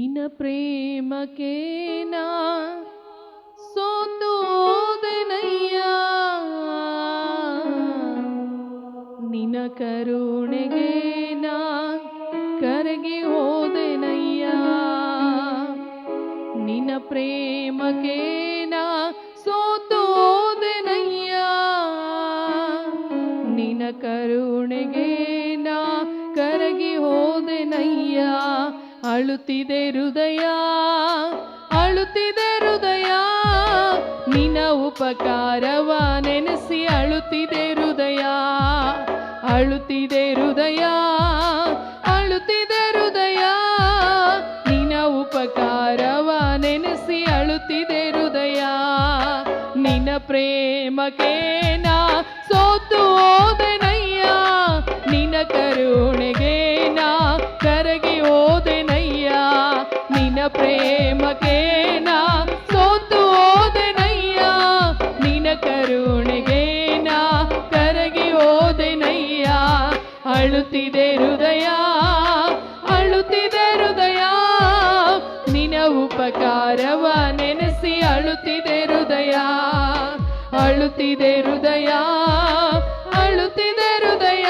ನಿನ್ನ ಪ್ರೇಮಕ್ಕೆ ಸೋತೋದನಯ್ಯ. ನಿನ್ನ ಕರುಣೆಗೆ ನಾ ಕರಗಿ ಹೋದೆನಯ್ಯ. ನಿನ್ನ ಪ್ರೇಮಕ್ಕೆ ಸೋತೋದನಯ್ಯ. ನಿನ್ನ ಕರುಣೆಗೆ ನಾ ಕರಗಿ ಅಳುತ್ತಿದೆ ಹೃದಯ ಅಳುತ್ತಿದೆ ಹೃದಯ ನಿನ ಉಪಕಾರವ ನೆನೆಸಿ ಅಳುತ್ತಿದೆ ಹೃದಯ ಅಳುತ್ತಿದೆ ಹೃದಯ. ಅಳುತ್ತಿದೆ ಹೃದಯ ಅಳುತ್ತಿದೆ ಹೃದಯ. ನಿನ ಉಪಕಾರವ ನೆನೆಸಿ ಅಳುತ್ತಿದೆ ಹೃದಯ ಅಳುತ್ತಿದೆ ಹೃದಯ ಅಳುತ್ತಿದೆ ಹೃದಯ.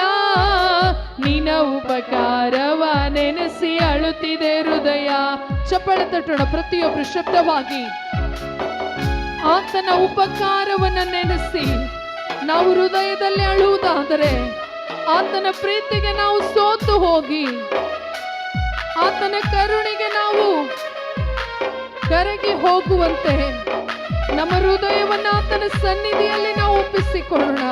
ನಿನ ಉಪಕಾರವ ನೆನೆಸಿ ಅಳುತ್ತಿದೆ ಹೃದಯ. ಚಪ್ಪಳ ತಟ್ಟೋಣ ಪ್ರತಿಯೊಬ್ಬರು ಶಬ್ದವಾಗಿ. ಆತನ ಉಪಕಾರವನ್ನು ನೆನೆಸಿ, ನಾವು ಹೃದಯದಲ್ಲಿ ಅಳುವುದಾದರೆ ಆತನ ಪ್ರೀತಿಗೆ ನಾವು ಸೋತು ಹೋಗಿ, ಆತನ ಕರುಣಿಗೆ ನಾವು ಕರಗಿ ಹೋಗುವಂತೆ ನಮ್ಮ ಹೃದಯವನ್ನು ಆತನ ಸನ್ನಿಧಿಯಲ್ಲಿ ನಾವು ಒಪ್ಪಿಸಿಕೊಳ್ಳೋಣ.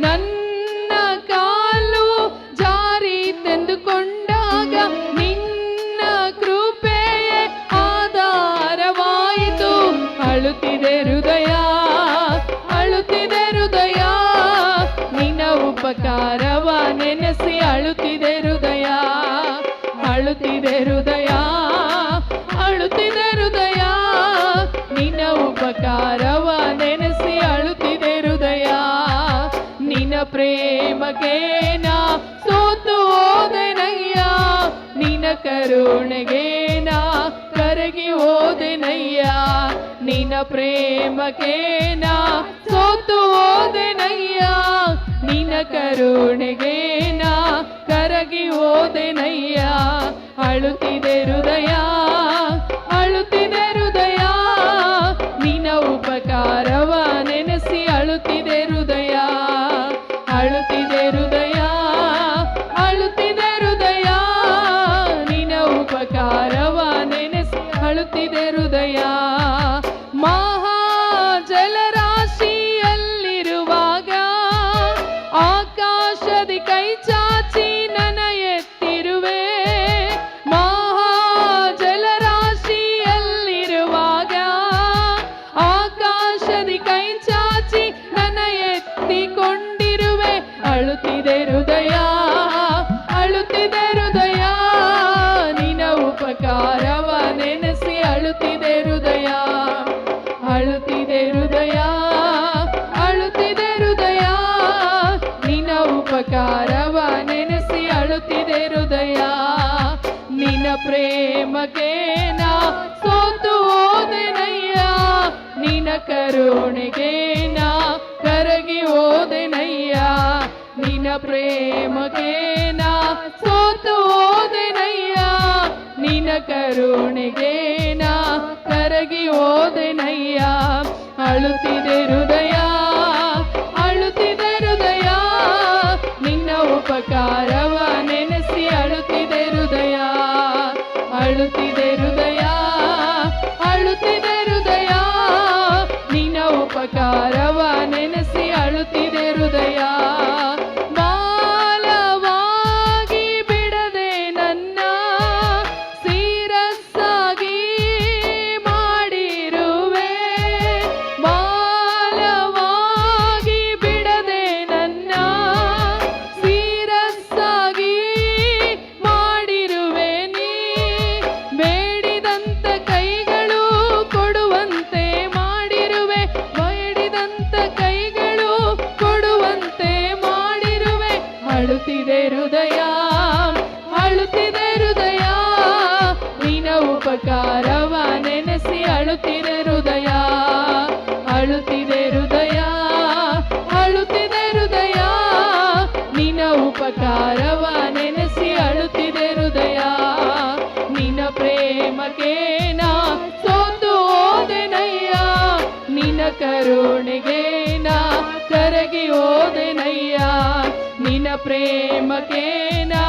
ನನ್ನ ಕಾಲು ಜಾರಿ ತಂದುಕೊಂಡಾಗ ನಿನ್ನ ಕೃಪೆಯೇ ಆಧಾರವಾಯಿತು. ಅಳುತ್ತಿದೆ ಹೃದಯ ಅಳುತ್ತಿದೆ ಹೃದಯ. ನಿನ್ನ ಉಪಕಾರವ ನೆನೆಸಿ ಅಳುತ್ತಿದೆ ಹೃದಯ ಅಳುತ್ತಿದೆ ಹೃದಯ. ನಿನ್ನ ಪ್ರೇಮಕ್ಕೆ ನಾ ಸೋತು ಹೋದೆನಯ್ಯ, ನಿನ್ನ ಕರುಣೆಗೆ ನಾ ಕರಗಿ ಹೋದೆನಯ್ಯ. ನಿನ್ನ ಪ್ರೇಮಕ್ಕೆ ನಾ ಸೋತು ಹೋದೆನಯ್ಯ, ನಿನ್ನ ಕರುಣೆಗೆ ನಾ ಕರಗಿ ಹೋದೆನಯ್ಯ. ಅಳುತ್ತಿದೆ ಹೃದಯ ಅಳುತ್ತಿದೆ ಹೃದಯ ಅಳುತ್ತಿದೆ ಹೃದಯ. ನಿನ ಉಪಕಾರವ ನೆನೆಸಿ ಅಳುತ್ತಿದೆ ಹೃದಯ. ಅಳುತ್ತಿದೆ ಹೃದಯ ಅಳುತ್ತಿದೆ ಹೃದಯ. ನಿನ ಉಪಕಾರವ ನೆನೆಸಿ ಅಳುತ್ತಿದೆ ಹೃದಯ. ನಿನ್ನ ಪ್ರೇಮಕ್ಕೆ ಸೋತು ಓದೆನಯ್ಯ ನಿನ ಕರುಣೆಗೆ ನಾ ನಿನ ಪ್ರೇಮಕ್ಕೆ ನಾ ಸೋತು ಹೋದೆನಯ್ಯ. ನಿನ ಕರುಣೆಗೆ ನಾ ಕರಗಿ ಹೋದೆನಯ್ಯ. ಅಳುತ್ತಿದೆ ಹೃದಯ ಅಳುತ್ತಿದೆ ಹೃದಯ. ನಿನ್ನ ಉಪಕಾರವ ನೆನೆಸಿ ಅಳುತ್ತಿದೆ ಹೃದಯ. ಅಳುತ್ತಿದೆ ಹೃದಯ ಅಳುತ್ತಿದೆ ಹೃದಯ. ನಿನ್ನ ಉಪಕಾರವ ನೆನೆಸಿ ಅಳುತ್ತಿದೆ ಹೃದಯ. ಪ್ರೇಮಕ್ಕೆ ನಾ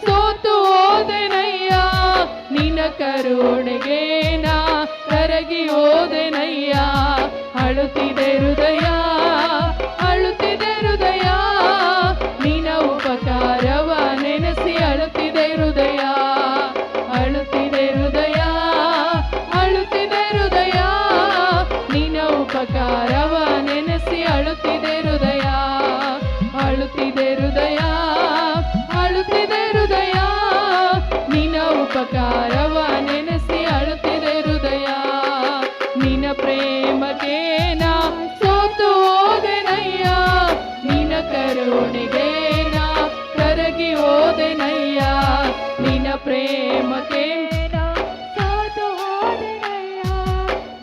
ಸೋತು ಹೋದೆನಯ್ಯ ನಿನ್ನ ಕರುಣೆಗೇನ? ಕರಗಿ ಹೋದೆನಯ್ಯ ಅಳುತ್ತಿದೆ ಹೃದಯ. ಕರುಣೆಗೆ ನಾ ಕರಗಿ ಹೋದೆನಯ್ಯ, ನಿನ್ನ ಪ್ರೇಮಕ್ಕೆ ಸೋತು ಹೋದೆನಯ್ಯ,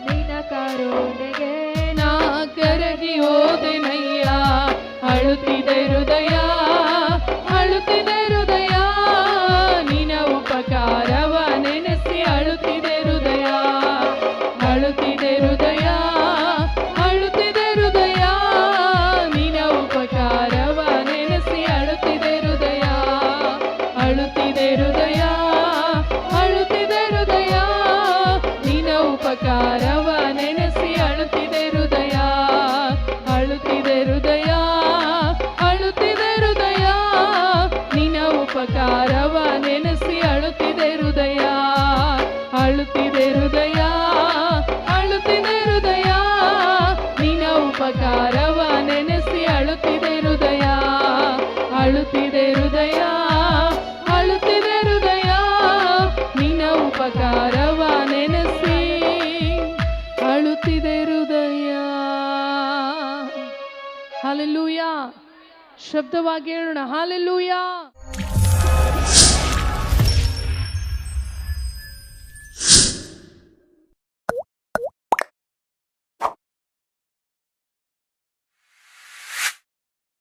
ನಿನ್ನ ಕರುಣೆಗೆ ನಾ ಕರಗಿ ಹೋದೆನಯ್ಯ, ಅಳುತ್ತಿದೆ ಹೃದಯ ಅಳುತ್ತಿದೆ ಹೃದಯ ಅಳುತ್ತಿದೆ ಹೃದಯ. ನಿನ್ನ ಉಪಕಾರವ ನೆನೆಸಿ ಅಳುತ್ತಿದೆ ಹೃದಯ ಅಳುತ್ತಿದೆ ಹೃದಯ ಅಳುತ್ತಿದೆ ಹೃದಯ. ನಿನ್ನ ಉಪಕಾರವ ನೆನೆಸಿ ಅಳುತ್ತಿದೆ ಹೃದಯ. ಹಾಲೆಲ್ಲೂಯ. ಶಬ್ದವಾಗಿ ಹೇಳೋಣ. ಹಾಲೆಲೂಯ